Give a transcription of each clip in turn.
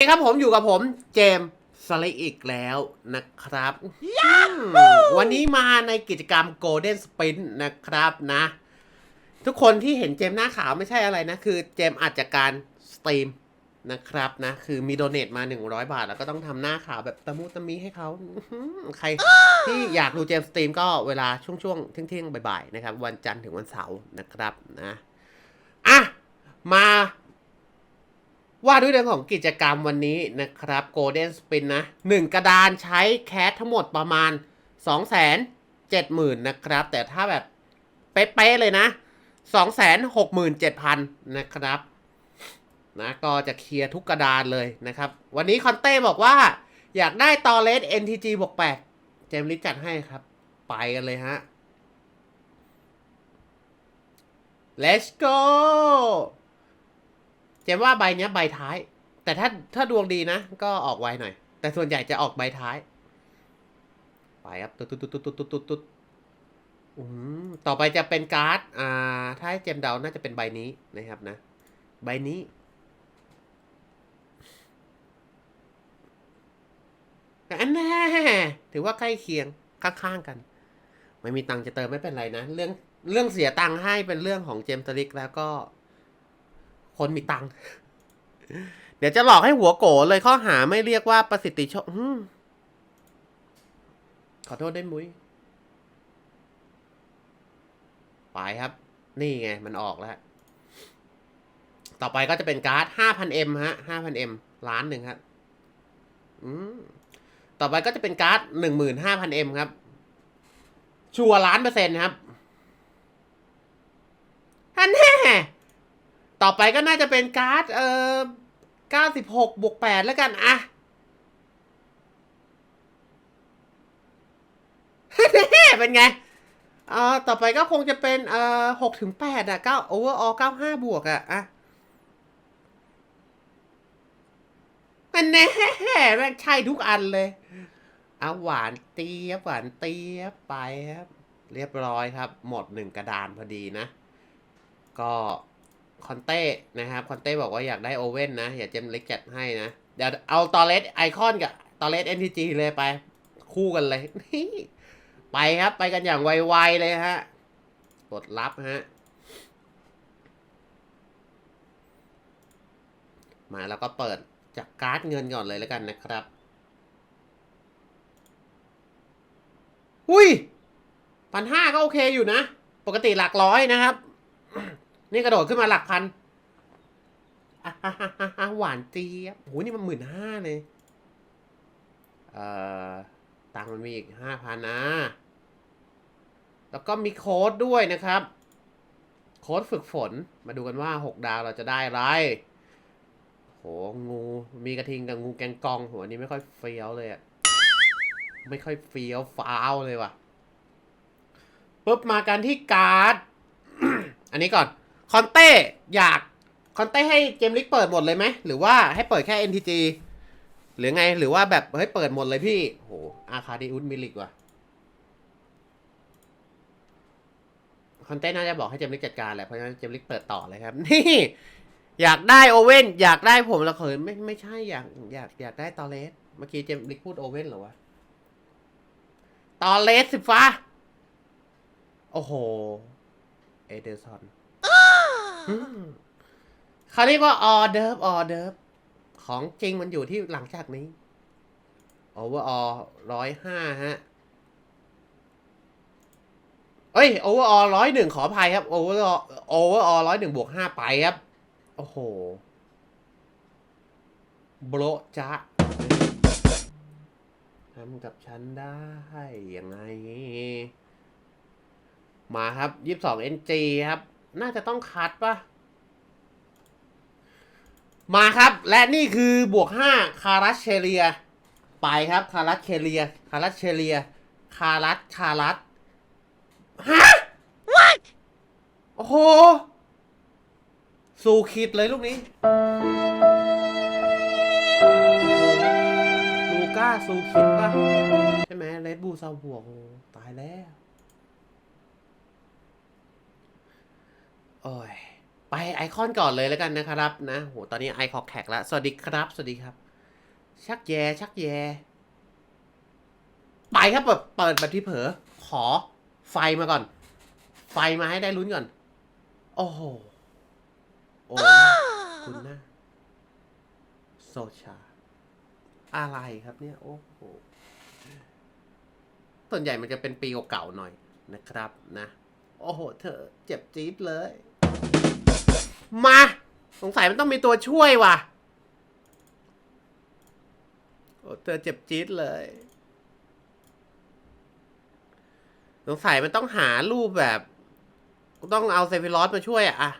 สวัสดีครับผมอยู่กับผมเจมส์สไลด์อีกแล้วนะครับ วันนี้มาในกิจกรรม Golden Sprint นะครับนะ ทุกคนที่เห็นเจมส์หน้าขาวไม่ใช่อะไรนะ คือเจมส์อาจจะการสตรีมนะครับนะ คือมีโดเน a มา 100 บาท แล้วก็ต้องทำหน้าขาวแบบตะมุตะมิให้เขาอื้อหือใครที่อยากดูเจมส์สตรีมก็เวลาช่วงช่วงๆเที่ยงๆบ่ายๆนะครับ วันจันทร์ถึงวันเสาร์นะครับนะ อะ มา ว่าด้วยเรื่องของกิจกรรมวันนี้นะครับ Golden Spin นะหนึ่งกระดานใช้แคสทั้งหมดประมาณ 2 7 0 0 0 0 นะครับ แต่ถ้าแบบเป๊ะๆเลยนะ 267,000 นะครับนะก็จะเคลียร์ทุกกระดานเลยนะครับ วันนี้คอนเต้บอกว่า อยากได้ตอเลส NTG บวก8เจมลิสจัดให้ครับ ไปกันเลยฮะ let's go จมว่าใบเนี้ยใบท้าย แต่ถ้าถ้าดวงดีนะ ก็ออกไวหน่อย แต่ส่วนใหญ่จะออกใบท้าย ไปครับตุ๊ดตุ๊ดตุ๊ดตุ๊ดตุ๊ดตุ๊ดตุ๊ดอืมต่อไปจะเป็นการ์ด อ่า ถ้าให้เจมเดา น่าจะเป็นใบนี้นะครับนะ ใบนี้ อันแน่ถือว่าใกล้เคียงข้างๆกัน ไม่มีตังค์จะเติมไม่เป็นไรนะ เรื่องเรื่องเสียตังค์ให้เป็นเรื่องของเจมส์สลิกแล้วก็ คนมีตังค์เดี๋ยวจะหลอกให้หัวโกเลยข้อหาไม่เรียกว่าประสิทธิชอืมขอโทษได้มุ้ยไปครับ นี่ไง มันออกแล้ว ต่อไปก็จะเป็นการ์ด 5,000M ฮะ 5,000M ล้านหนึ่งครับต่อไปก็จะเป็นการ์ด 15,000M ครับ ชัวร์ล้านเปอร์เซ็นต์ครับฮันแน่ ต่อไปก็น่าจะเป็นการ์ดเอ่อ96บวก8แล้วกันอะเป็นไงเอ่อต่อไปก็คงจะเป็นเอ่อ6ถึง8อะ9 overall 95 บวกอะอะมันแน่แม่งใช่ทุกอันเลยเอาหวานเตียบหวานเตียบไปครับ เรียบร้อยครับ หมดหนึ่งกระดานพอดีนะ ก็ คอนเต้นะครับคอนเต้บอกว่าอยากได้โอเว่นนะอย่าเจมเล็กจัดให้นะ เดี๋ยวเอาตอเลสไอคอนกับตอเลสเอ็นทีจีเลยไป คู่กันเลยไปครับไปกันอย่างไวๆเลยฮะกดรับฮะมาแล้วก็เปิดจากการ์ดเงินก่อนเลยแล้วกันนะครับ อุ้ยพันห้าก็โอเคอยู่นะ ปกติหลักร้อยนะครับ นี่กระโดดขึ้นมาหลักพันหวานเจี๊ยบโหนี่มันหมื่นห้าเลย เอ่อ ตังค์มันมีอีกห้าพันนะ แล้วก็มีโค้ดด้วยนะครับ โค้ดฝึกฝน มาดูกันว่าหกดาวเราจะได้อะไร โห งู มีกระทิงกับงูแกงกองหัวนี้ไม่ค่อยเฟี้ยวเลยอะไม่ค่อยเฟี้ยวฟ้าวเลยว่ะ ปุ๊บมากันที่การ์ด อันนี้ก่อน คอนเต้อยากคอนเต้ให้เจมลิกเปิดหมดเลยไหมหรือว่าให้เปิดแค่ NTG หรือไงหรือว่าแบบเฮ้ยเปิดหมดเลยพี่โหอาคาดิอุสมิลิกว่ะคอนเต้น่าจะบอกให้เจมลิกจัดการแหละเพราะฉะนั้นเจมลิกเปิดต่อเลยครับ นี่ อยากได้โอเว่นอยากได้ผมละเขินไม่ไม่ใช่อยากอยากอยากได้ตอเลสเมื่อกี้เจมลิกพูดโอเว่นเหรอวะตอเลสสิฟ้าโอ้โห เอเดอร์สัน เขาเรียกว่าออเดิร์ฟออเดิร์ฟของจริงมันอยู่ที่หลังจากนี้โอเวอร์ออร้อยห้าฮะเอ้ยโอเวอร์ออร้อยหนึ่งขออภัยครับโอเวอร์โอเวอร์ออร้อยหนึ่งบวกห้าไปครับ โอ้โหโบรจะทำกับฉันได้ยังไง มาครับยี่สิบสอง NG ครับ น่าจะต้องคัดปะมาครับ และนี่คือบวกห้าคารัสเชเลีย ไปครับ คารัสเชเลีย คารัสเชเลีย คารัสคารัสฮะ what โอ้โห สู่คิดเลยลูกนี้ ลูก้าสู่คิดปะใช่ไหมเลดบูซาวบวกโอ้ตายแล้ว โอ้ยไปไอคอนก่อนเลยแล้วกันนะครับนะโหตอนนี้ไอคอกแขกแล้วสวัสดีครับ สวัสดีครับ ชักแย่ชักแย่ไปครับเปิดเปิดแบบที่เผลอขอไฟมาก่อน ไฟมาให้ได้ลุ้นก่อน โอ้โหโอ้คุณนะโซชา อะไรครับเนี่ย โอ้โหส่วนใหญ่มันจะเป็นปีเก่าๆหน่อยนะครับนะ โอ้โห เธอเจ็บจี๊ดเลย มา สงสัยมันต้องมีตัวช่วยว่ะ โอ้เธอเจ็บจี๊ดเลย สงสัยมันต้องหารูปแบบ ต้องเอาเซฟิลอสมาช่วยอะอะ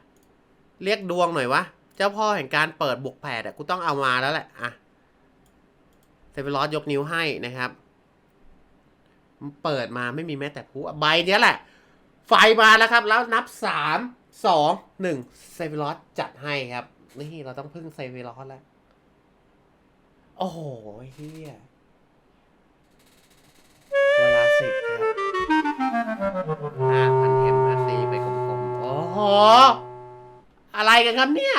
เรียกดวงหน่อยวะ เจ้าพ่อแห่งการเปิดบวกแปดอะกูต้องเอามาแล้วแหละอะเซฟิลอสยกนิ้วให้นะครับมันเปิดมาไม่มีแม้แต่ผู้ใบเนี้ยแหละ ไฟมาแล้วครับ แล้วนับสาม สองหนึ่งเซฟิลอสจัดให้ครับ นี่เราต้องพึ่งเซฟิลอสแล้ว โอ้โหเฮียเวลาสิบครับห้าพันเอ็มนาตีไปกลมๆ โอ้โห อะไรกันครับเนี่ย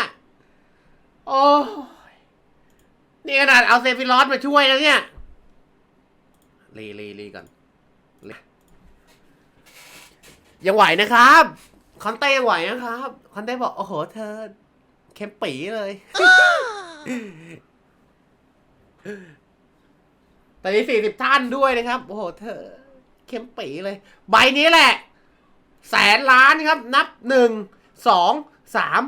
โอ้นี่ขนาดเอาเซฟิลอสมาช่วยแล้วเนี่ยรีรีรีก่อน ยังไหวนะครับ คอนเต้ยังไหวนะครับ คอนเต้บอก โอ้โห เธอ เข้มปีเลย ตอนนี้สี่สิบท่านด้วยนะครับ โอ้โห เธอ เข้มปีเลย ใบนี้แหละ แสนล้านครับ นับหนึ่ง สอง สาม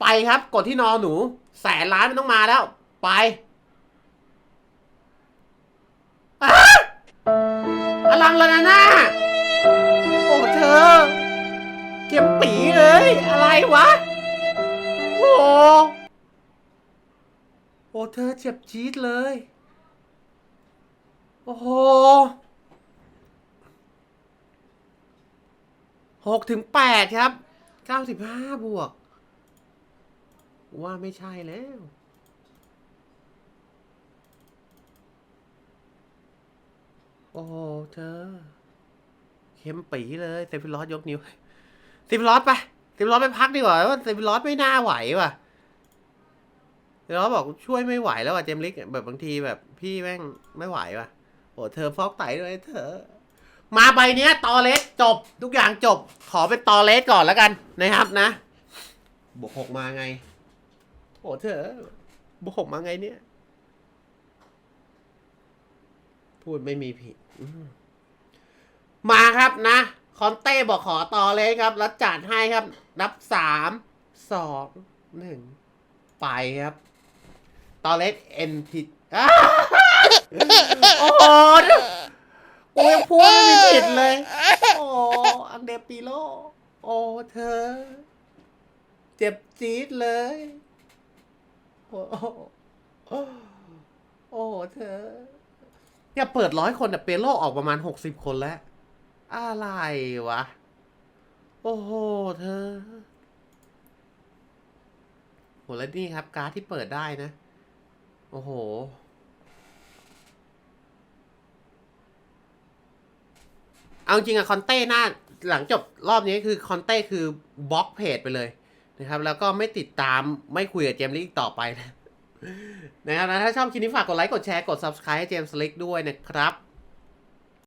ไปครับ กดที่นอหนู แสนล้านมันต้องมาแล้ว ไปออลังลานา ย อะไรวะ โอ้โหโอ้เธอเจ็บจี๊ดเลย โอ้โหหกถึงแปดครับเก้าสิบห้าบวก ว่าไม่ใช่แล้วโอ้โเธอ เข้มปีเลยเซฟิลอสยกนิ้วเซฟิลอสไป เซฟิลอสไปพักดีกว่าว่าเซฟิลอสไม่น่าไหวว่ะเซฟิลอสบอกช่วยไม่ไหวแล้วว่ะเจมลิกแบบบางทีแบบพี่แม่งไม่ไหวว่ะโอ้เธอฟอกไตด้วยเธอ มาใบเนี้ยตอเลสจบ ทุกอย่างจบ ขอเป็นตอเลสก่อนแล้วกันนะครับนะบวกหกมาไง โอ้เธอบวกหกมาไงเนี่ย พูดไม่มีผิด มาครับนะ คอนเต้บอกขอต่อเลยครับ แล้วจัดให้ครับ นับสามสองหนึ่งไปครับ ตอเลสเอ็นผิดอ้าโอ้โหกูยังพูดไม่มีผิดเลย โอ้อังเดปิโล โอ้เธอ เจ็บจี๊ดเลย โอ้โหโอ้เธอเนี่ยเปิดร้อยคนแต่เปโลออกประมาณหกสิบคนแล้ว อะไรวะ โอ้โห เธอโหแล้วนี่ครับ การ์ดที่เปิดได้นะ โอ้โห เอาจริงอะคอนเต้หน้า หลังจบรอบนี้คือคอนเต้คือบล็อกเพจไปเลยนะครับ แล้วก็ไม่ติดตามไม่คุยกับเจมส์ลิกต่อไปนะนะครับนะถ้าชอบคลิปนี้ฝากกดไลค์ กดแชร์ กด subscribe ให้เจมส์ลิกด้วยนะครับ